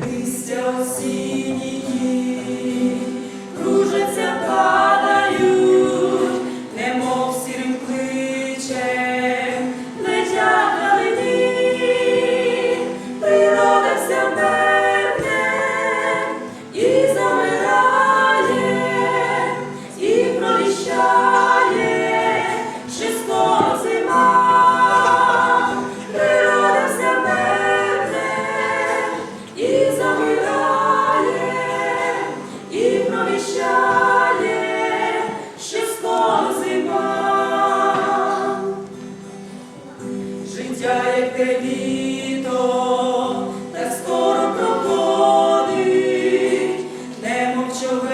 Листя осінні кружаться пам'ять. Таке літо скоро проходить, немов човен.